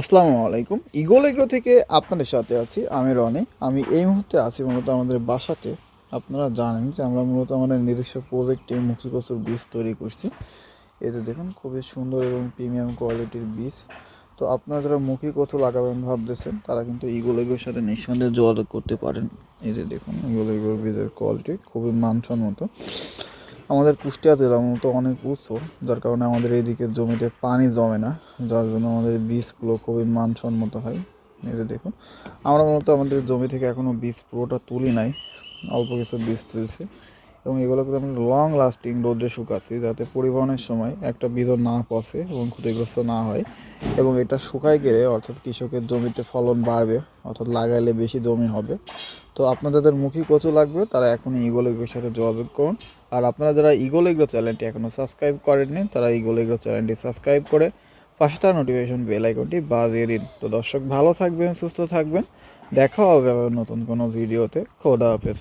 আসসালামু আলাইকুম। ইগোল এগ্রো থেকে আপনাদের সাথে আছি, আমি রনি। আমি এই মুহূর্তে আছি মূলত আমাদের বাসাতে। আপনারা জানেন যে আমরা মূলত আমাদের নিজস্ব প্রজেক্টে মুখী কচুর বীজ তৈরি করছি। এতে দেখুন, খুবই সুন্দর এবং প্রিমিয়াম কোয়ালিটির বীজ। তো আপনারা যারা মুখী কচু লাগাবেন ভাবতেছেন, তারা কিন্তু ইগোল এগ্রোর সাথে নিঃসন্দেহে যোগাযোগ করতে পারেন। এই যে দেখুন, ইগোল এগ্রোর বীজের কোয়ালিটি খুবই মানসম্মত। আমাদের কুষ্টিয়াতে মূলত অনেক উঁচু যার কারণে আমাদের এইদিকে জমিতে পানি জমে না, যার জন্য আমাদের বীজগুলো খুবই মানসম্মত হয়। এটা দেখুন, আমরা মূলত আমাদের জমি থেকে এখনও বীজ পুরোটা তুলি নাই, অল্প কিছু বীজ তুলছি। এবং এগুলো করে আমি লং লাস্টিং রোদে শুকাচ্ছি যাতে পরিবহনের সময় একটা বীজও না পচে এবং ক্ষতিগ্রস্ত না হয়। এবং এটা শুকায় গেলে অর্থাৎ কৃষকের জমিতে ফলন বাড়বে, অর্থাৎ লাগাইলে বেশি জমি হবে। তো আপনাদের যাদের মুখী কচু লাগবে, তারা এখনই ইগল এগ্রোর সাথে যোগাযোগ করুন। আর আপনারা যারা ইগল এগ্রো চ্যানেলটি এখনও সাবস্ক্রাইব করেননি, তারা ইগল এগ্রো চ্যানেলটি সাবস্ক্রাইব করে পাশে তার নোটিফিকেশন বেল আইকনটি বাজিয়ে দিন। তো দর্শক ভালো থাকবেন, সুস্থ থাকবেন। দেখা হবে আবার নতুন কোনো ভিডিওতে খোদা হাফেজ।